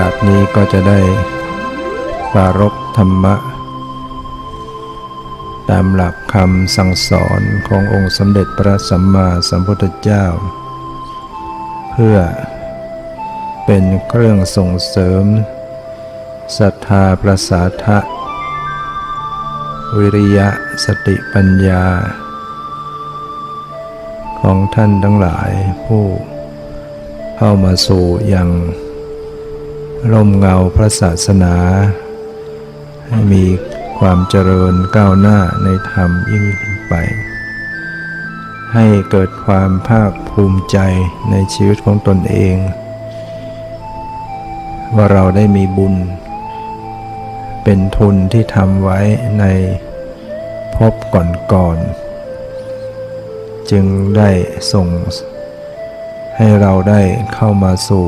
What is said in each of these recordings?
อกาสนี้ก็จะได้ปารบธรรมะ ตามหลักคำสั่งสอนขององค์สมเด็จพระสัมมาสัมพุทธเจ้า เพื่อเป็นเครื่องส่งเสริมศรัทธาประสาทะ วิริยะสติปัญญา ของท่านทั้งหลายผู้เข้ามาสู่อย่าง ร่มเงาพระศาสนา ให้มีความเจริญก้าวหน้าในธรรมยิ่งขึ้นไป ให้เกิดความภาคภูมิใจในชีวิตของตนเอง ว่าเราได้มีบุญ เป็นทุนที่ทำไว้ในภพก่อนๆจึงได้ส่งให้เราได้เข้ามาสู่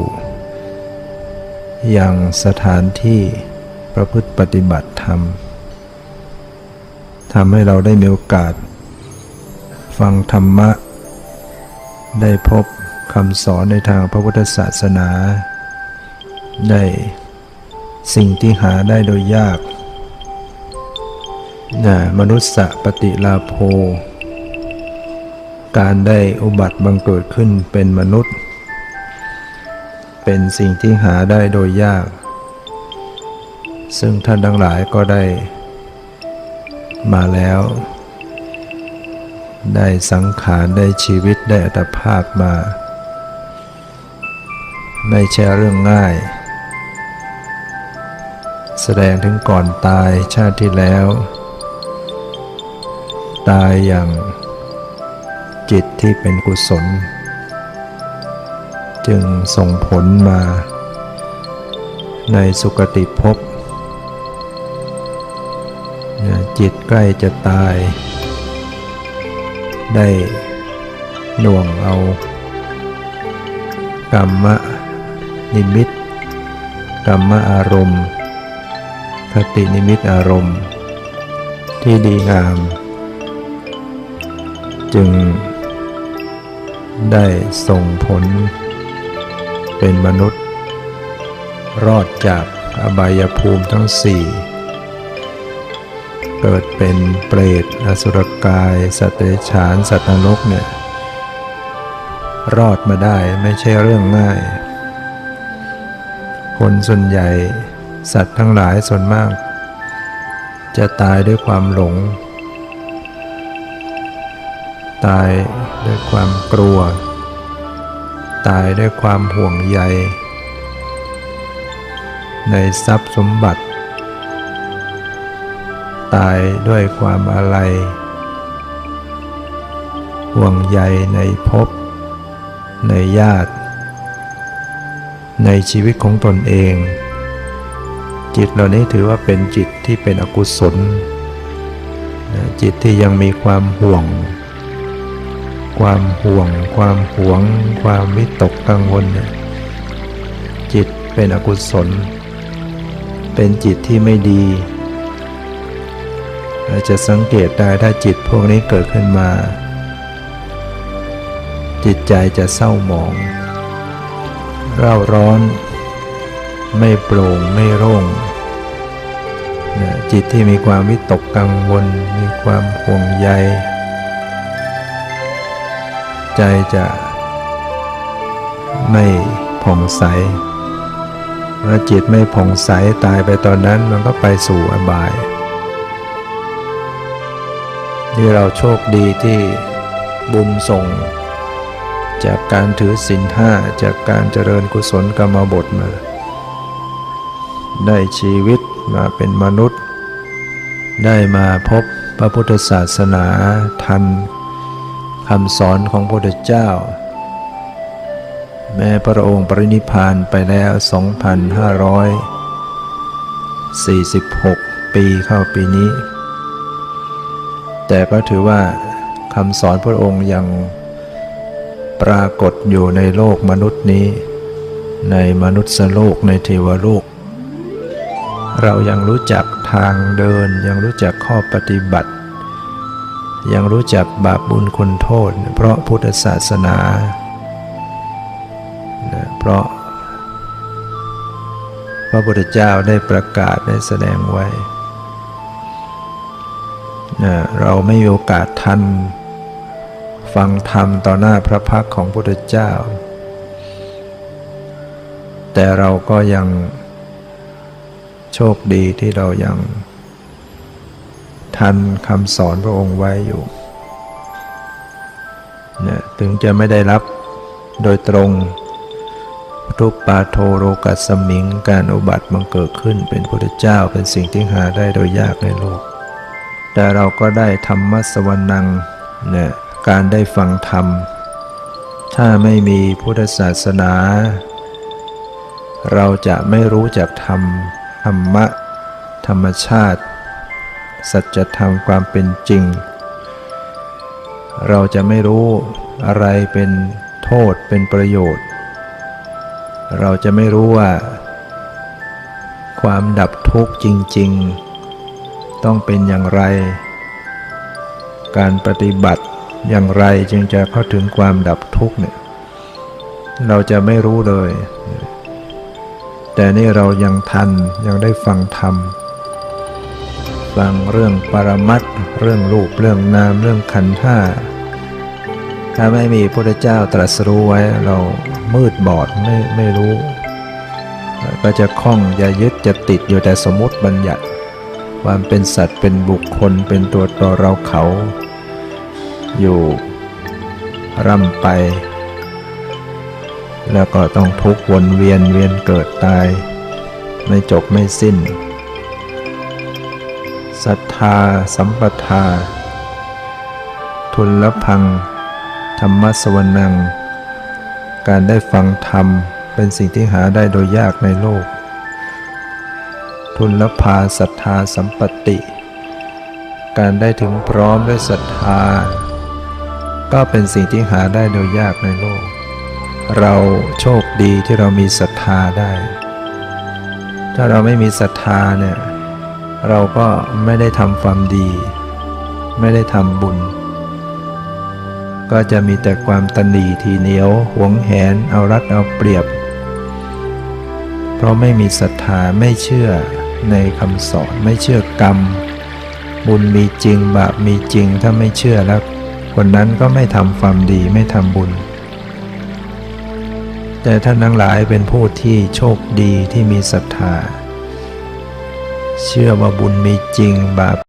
อยังสถานที่ประพฤติปฏิบัติธรรมทำให้เราได้มีโอกาส ฟังธรรมะ ได้พบคำสอนในทางพระพุทธศาสนา ได้สิ่งที่หาได้โดยยากนะมนุษย์ปฏิลาโภ การได้อุบัติบังเกิดขึ้นเป็นมนุษย์ เป็นสิ่งที่หาได้โดยยาก ซึ่งท่านทั้งหลายก็ได้ มาแล้ว ได้สังขารได้ชีวิตได้อัตภาพมา ไม่ใช่เรื่องง่าย แสดงถึงก่อนตายชาติที่แล้ว ตายอย่างจิตที่เป็นกุศล จึงส่งผลมาในสุคติภพจิตใกล้จะตาย ได้หน่วงเอากรรมะนิมิตกรรมะอารมณ์ คตินิมิตอารมณ์ ที่ดีงาม จึงได้ส่งผล เป็นมนุษย์ รอดจากอบายภูมิทั้งสี่เกิดเป็นเปรตอสุรกาย สัตว์เดรัจฉานสัตว์นรกเนี่ยรอดมาได้ไม่ใช่เรื่องง่าย คนส่วนใหญ่ สัตว์ทั้งหลายส่วนมาก จะตายด้วยความหลง ตายด้วยความกลัว ตายด้วยความห่วงใย ในทรัพย์สมบัติ ตายด้วยความอะไร ห่วงใยในภพ ในญาติ ในชีวิตของตนเอง จิตเหล่านี้ถือว่าเป็นจิตที่เป็นอกุศล จิตที่ยังมีความห่วง ความห่วง ความหวง ความวิตกกังวลเนี่ยจิตเป็นอกุศล เป็นจิตที่ไม่ดีเราจะสังเกตได้ถ้าจิตพวกนี้เกิดขึ้นมา จิตใจจะเศร้าหมองเร่าร้อน ไม่โปร่งไม่โล่งจิตที่มีความวิตกกังวล มีความห่วงใย ใจจะไม่ผ่องใส เมื่อจิตไม่ผ่องใสตายไปตอนนั้นมันก็ไปสู่อบายที่เราโชคดีที่บุญส่ง จากการถือศีลห้าจากการเจริญกุศลกรรมบทมา ได้ชีวิตมาเป็นมนุษย์ ได้มาพบพระพุทธศาสนาทัน คำสอนของพระพุทธเจ้า แม้พระองค์ปรินิพานไปแล้ว 2,546 ปีเข้าปีนี้ แต่ก็ถือว่าคำสอนพระองค์ยังปรากฏอยู่ในโลกมนุษย์นี้ ในมนุษย์โลกในเทวโลก เรายังรู้จักทางเดินยังรู้จักข้อปฏิบัติ ยังรู้จักบาปบุญคุณโทษ เพราะพุทธศาสนา เพราะพระพุทธเจ้าได้ประกาศได้แสดงไว้ เราไม่มีโอกาสทัน ฟังธรรมต่อหน้าพระพักของพุทธเจ้า แต่เราก็ยังโชคดีที่เรายัง ทันคำสอนพระองค์ไว้อยู่นะถึงจะไม่ได้รับโดยตรงทุปปาโทโรกัสมิง การอุบัติมันเกิดขึ้นเป็นพุทธเจ้าเป็นสิ่งที่หาได้โดยยากในโลก แต่เราก็ได้ธรรมสวรนังเนี่ยการได้ฟังธรรม ถ้าไม่มีพุทธศาสนา เราจะไม่รู้จักธรรม ธรรมะ ธรรมชาติ สัจธรรมความเป็นจริง เราจะไม่รู้อะไรเป็นโทษเป็นประโยชน์ เราจะไม่รู้ว่า ความดับทุกข์จริง ๆ ต้องเป็นอย่างไร การปฏิบัติอย่างไรจึงจะเข้าถึงความดับทุกข์เนี่ยเราจะไม่รู้เลย แต่นี่เรายังทันยังได้ฟังธรรม ฟังเรื่องปรมัตเรื่องรูปเรื่องนามเรื่องขันธ์ห้าถ้าไม่มีพระเจ้าตรัสรู้ไว้เรามืดบอดไม่ไม่รู้ ก็จะคล้องอย่ายึดจะติดอยู่แต่สมมติบัญญัติ ความเป็นสัตว์เป็นบุคคลเป็นตัวตนเราเขา อยู่ร่ำไป แล้วก็ต้องทุกข์วนเวียนเวียนเกิดตาย ไม่จบไม่สิ้น ศรัทธาสัมปทา ทุนละพัง ธรรมสวนัง การได้ฟังธรรมเป็นสิ่งที่หาได้โดยยากในโลก ทุนละพาศรัทธาสัมปติ การได้ถึงพร้อมด้วยศรัทธา ก็เป็นสิ่งที่หาได้โดยยากในโลก เราโชคดีที่เรามีศรัทธาได้ ถ้าเราไม่มีศรัทธาเนี่ย เราก็ไม่ได้ทำความดี ไม่ได้ทำบุญ ก็จะมีแต่ความตนีทีเหนียวหวงแหนเอารัดเอาเปรียบ เพราะไม่มีศรัทธาไม่เชื่อในคำสอนไม่เชื่อกรรม บุญมีจริงบาปมีจริงถ้าไม่เชื่อแล้ว คนนั้นก็ไม่ทำความดีไม่ทำบุญ แต่ท่านทั้งหลายเป็นผู้ที่โชคดีที่มีศรัทธา เชื่อว่าบุญมีจริงบาป